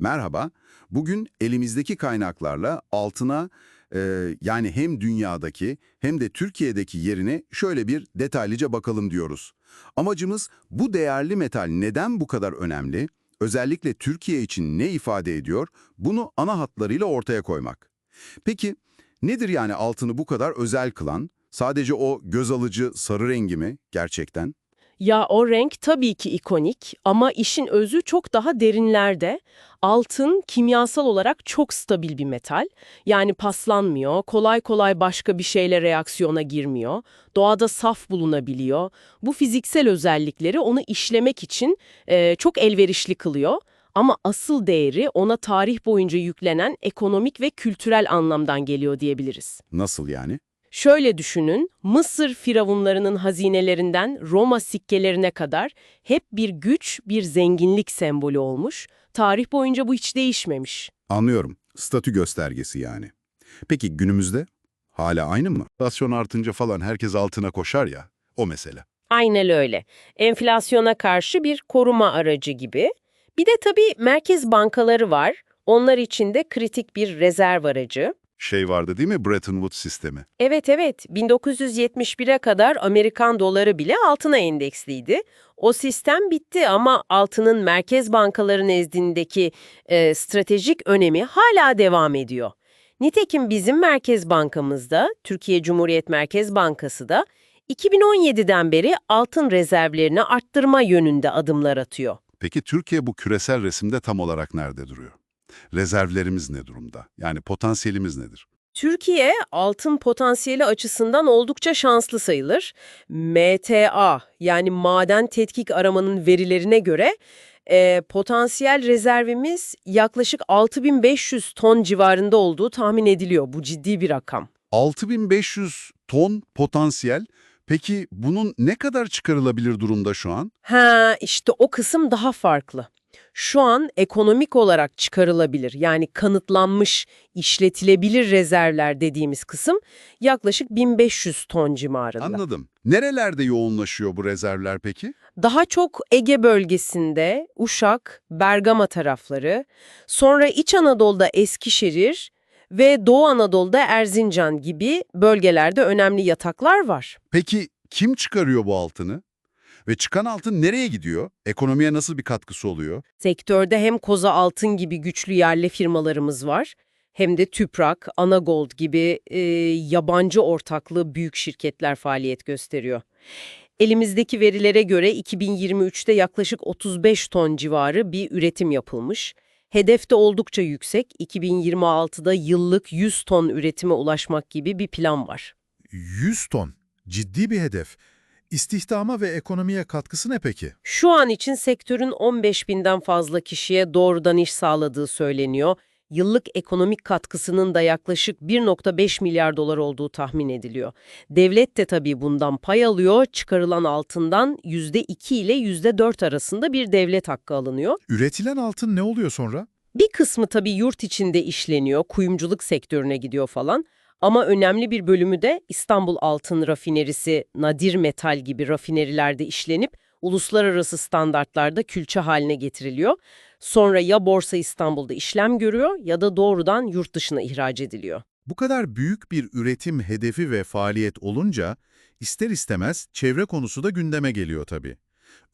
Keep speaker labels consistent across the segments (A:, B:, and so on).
A: Merhaba. Bugün elimizdeki kaynaklarla altına e, yani hem dünyadaki hem de Türkiye'deki yerine şöyle bir detaylıca bakalım diyoruz. Amacımız bu değerli metal neden bu kadar önemli? Özellikle Türkiye için ne ifade ediyor? Bunu ana hatlarıyla ortaya koymak. Peki nedir yani altını bu kadar özel kılan? Sadece o göz alıcı sarı rengi mi gerçekten?
B: Ya o renk tabii ki ikonik ama işin özü çok daha derinlerde. Altın kimyasal olarak çok stabil bir metal. Yani paslanmıyor, kolay kolay başka bir şeyle reaksiyona girmiyor. Doğada saf bulunabiliyor. Bu fiziksel özellikleri onu işlemek için e, çok elverişli kılıyor. Ama asıl değeri ona tarih boyunca yüklenen ekonomik ve kültürel anlamdan geliyor diyebiliriz.
A: Nasıl yani?
B: Şöyle düşünün, Mısır firavunlarının hazinelerinden Roma sikkelerine kadar hep bir güç, bir zenginlik sembolü olmuş. Tarih boyunca bu hiç değişmemiş.
A: Anlıyorum. Statü göstergesi yani. Peki günümüzde? Hala aynı mı? Enflasyon artınca falan herkes altına koşar ya. O mesele.
B: Aynen öyle. Enflasyona karşı bir koruma aracı gibi. Bir de tabii merkez bankaları var. Onlar için de kritik bir rezerv aracı.
A: Şey vardı değil mi Bretton Woods sistemi?
B: Evet evet, 1971'e kadar Amerikan doları bile altına endeksliydi. O sistem bitti ama altının merkez bankaları nezdindeki e, stratejik önemi hala devam ediyor. Nitekim bizim Merkez Bankamızda, Türkiye Cumhuriyet Merkez Bankası da 2017'den beri altın rezervlerini arttırma yönünde adımlar atıyor.
A: Peki Türkiye bu küresel resimde tam olarak nerede duruyor? Rezervlerimiz ne durumda? Yani potansiyelimiz nedir?
B: Türkiye altın potansiyeli açısından oldukça şanslı sayılır. MTA yani maden tetkik aramanın verilerine göre e, potansiyel rezervimiz yaklaşık 6500 ton civarında olduğu tahmin ediliyor. Bu ciddi bir rakam.
A: 6500 ton potansiyel. Peki bunun ne kadar çıkarılabilir durumda şu an?
B: Ha işte o kısım daha farklı. Şu an ekonomik olarak çıkarılabilir yani kanıtlanmış, işletilebilir rezervler dediğimiz kısım yaklaşık 1500 ton civarında.
A: Anladım. Nerelerde yoğunlaşıyor bu rezervler peki?
B: Daha çok Ege bölgesinde, Uşak, Bergama tarafları, sonra İç Anadolu'da Eskişehir ve Doğu Anadolu'da Erzincan gibi bölgelerde önemli yataklar var.
A: Peki kim çıkarıyor bu altını? Ve çıkan altın nereye gidiyor? Ekonomiye nasıl bir katkısı oluyor?
B: Sektörde hem Koza Altın gibi güçlü yerli firmalarımız var, hem de Tüprak, Anagold gibi e, yabancı ortaklı büyük şirketler faaliyet gösteriyor. Elimizdeki verilere göre 2023'te yaklaşık 35 ton civarı bir üretim yapılmış. Hedef de oldukça yüksek. 2026'da yıllık 100 ton üretime ulaşmak gibi bir plan var.
C: 100 ton. Ciddi bir hedef. İstihdama ve ekonomiye katkısı ne peki?
B: Şu an için sektörün 15 binden fazla kişiye doğrudan iş sağladığı söyleniyor. Yıllık ekonomik katkısının da yaklaşık 1.5 milyar dolar olduğu tahmin ediliyor. Devlet de tabii bundan pay alıyor. Çıkarılan altından %2 ile %4 arasında bir devlet hakkı alınıyor.
C: Üretilen altın ne oluyor sonra?
B: Bir kısmı tabii yurt içinde işleniyor, kuyumculuk sektörüne gidiyor falan. Ama önemli bir bölümü de İstanbul Altın Rafinerisi, Nadir Metal gibi rafinerilerde işlenip uluslararası standartlarda külçe haline getiriliyor. Sonra ya Borsa İstanbul'da işlem görüyor ya da doğrudan yurt dışına ihraç ediliyor.
C: Bu kadar büyük bir üretim hedefi ve faaliyet olunca ister istemez çevre konusu da gündeme geliyor tabii.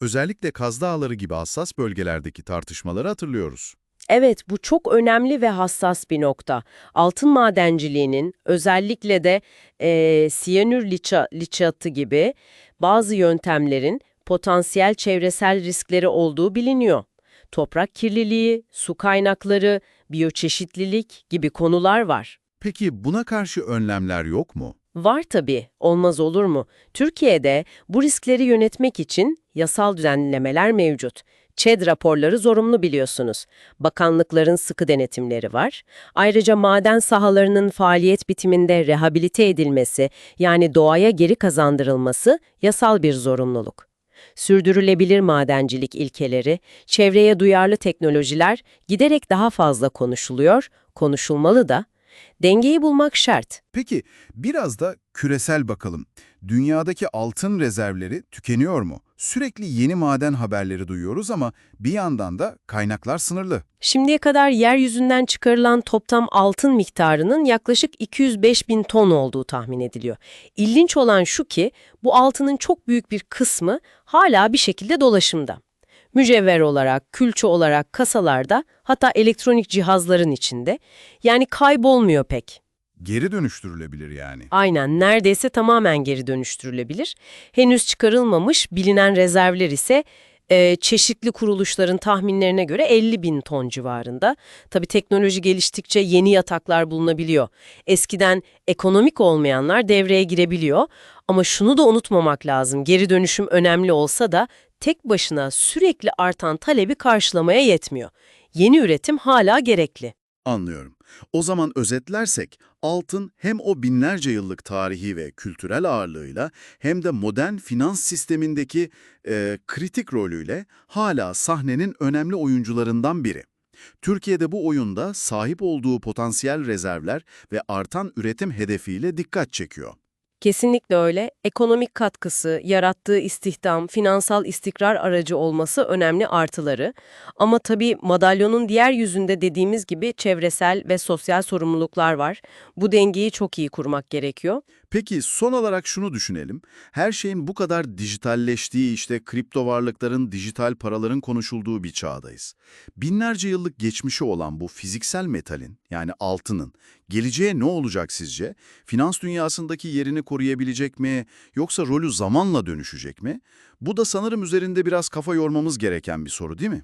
C: Özellikle Kaz Dağları gibi hassas bölgelerdeki tartışmaları hatırlıyoruz.
B: Evet, bu çok önemli ve hassas bir nokta. Altın madenciliğinin özellikle de eee siyanür liça, liçatı gibi bazı yöntemlerin potansiyel çevresel riskleri olduğu biliniyor. Toprak kirliliği, su kaynakları, biyoçeşitlilik gibi konular var.
C: Peki buna karşı önlemler yok mu?
B: Var tabii, olmaz olur mu? Türkiye'de bu riskleri yönetmek için yasal düzenlemeler mevcut. ÇED raporları zorunlu biliyorsunuz. Bakanlıkların sıkı denetimleri var. Ayrıca maden sahalarının faaliyet bitiminde rehabilite edilmesi, yani doğaya geri kazandırılması yasal bir zorunluluk. Sürdürülebilir madencilik ilkeleri, çevreye duyarlı teknolojiler giderek daha fazla konuşuluyor, konuşulmalı da. Dengeyi bulmak şart.
A: Peki biraz da küresel bakalım. Dünyadaki altın rezervleri tükeniyor mu?
D: Sürekli yeni maden haberleri duyuyoruz ama bir yandan da kaynaklar sınırlı.
B: Şimdiye kadar yeryüzünden çıkarılan toplam altın miktarının yaklaşık 205 bin ton olduğu tahmin ediliyor. İlginç olan şu ki bu altının çok büyük bir kısmı hala bir şekilde dolaşımda. Mücevher olarak, külçe olarak kasalarda hatta elektronik cihazların içinde yani kaybolmuyor pek.
D: Geri dönüştürülebilir yani.
B: Aynen neredeyse tamamen geri dönüştürülebilir. Henüz çıkarılmamış bilinen rezervler ise e, çeşitli kuruluşların tahminlerine göre 50 bin ton civarında. Tabii teknoloji geliştikçe yeni yataklar bulunabiliyor. Eskiden ekonomik olmayanlar devreye girebiliyor. Ama şunu da unutmamak lazım. Geri dönüşüm önemli olsa da tek başına sürekli artan talebi karşılamaya yetmiyor. Yeni üretim hala gerekli.
A: Anlıyorum. O zaman özetlersek, altın hem o binlerce yıllık tarihi ve kültürel ağırlığıyla hem de modern finans sistemindeki e, kritik rolüyle hala sahnenin önemli oyuncularından biri. Türkiye'de bu oyunda sahip olduğu potansiyel rezervler ve artan üretim hedefiyle dikkat çekiyor.
B: Kesinlikle öyle. Ekonomik katkısı, yarattığı istihdam, finansal istikrar aracı olması önemli artıları. Ama tabii madalyonun diğer yüzünde dediğimiz gibi çevresel ve sosyal sorumluluklar var. Bu dengeyi çok iyi kurmak gerekiyor.
A: Peki son olarak şunu düşünelim. Her şeyin bu kadar dijitalleştiği işte kripto varlıkların, dijital paraların konuşulduğu bir çağdayız. Binlerce yıllık geçmişi olan bu fiziksel metalin yani altının geleceğe ne olacak sizce? Finans dünyasındaki yerini koruyabilecek mi yoksa rolü zamanla dönüşecek mi? Bu da sanırım üzerinde biraz kafa yormamız gereken bir soru değil mi?